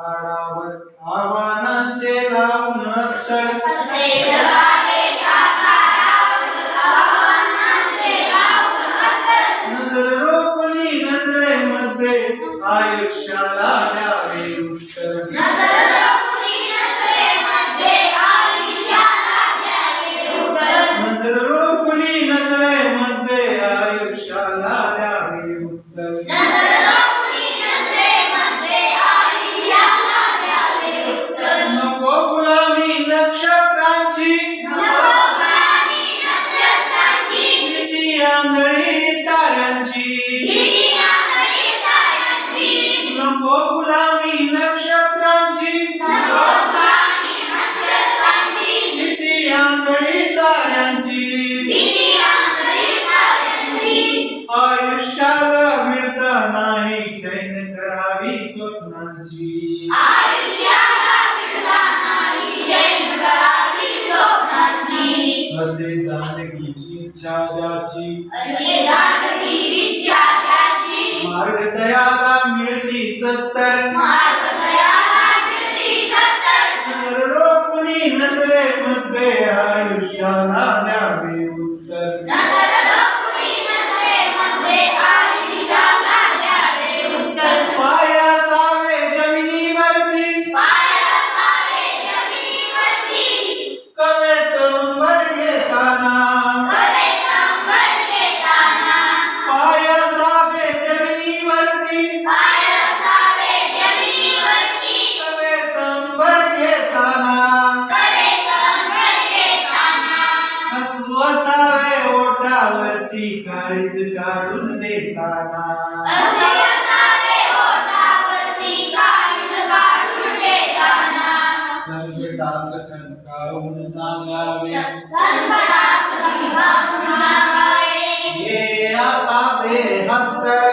आडावर आव्हानांचे लावून तर नामी नक्षत्रांची. भीती आयुष्याला मिळता नाही चैन करावी स्वप्नांची. असे जानकी इच्छा ज्याची. असे जानकी इच्छा मार्ग दयाला मिळती सत्तर. मार्ग मिळती सत्तर. कुणी नजरे मध्ये आयुष्याला द्यावे उत्तर ओठावरती काळीज काढून देताना. संकटास कंकाळून सांगावे. संकटास कंकाळून सांगावे. ये राता बेहत्तर.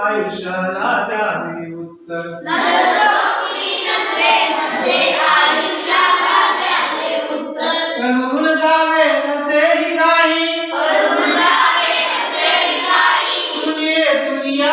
आयुष्याला द्यावी उत्तर. करून जावे असेही नाही दुनिये दुनिया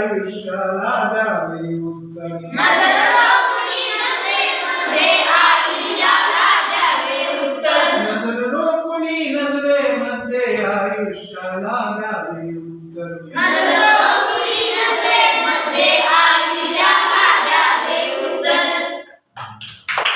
आयुष्याला द्यावे उत्तर. नजर डोकुनी नजरेमध्ये आयुष्याला द्यावे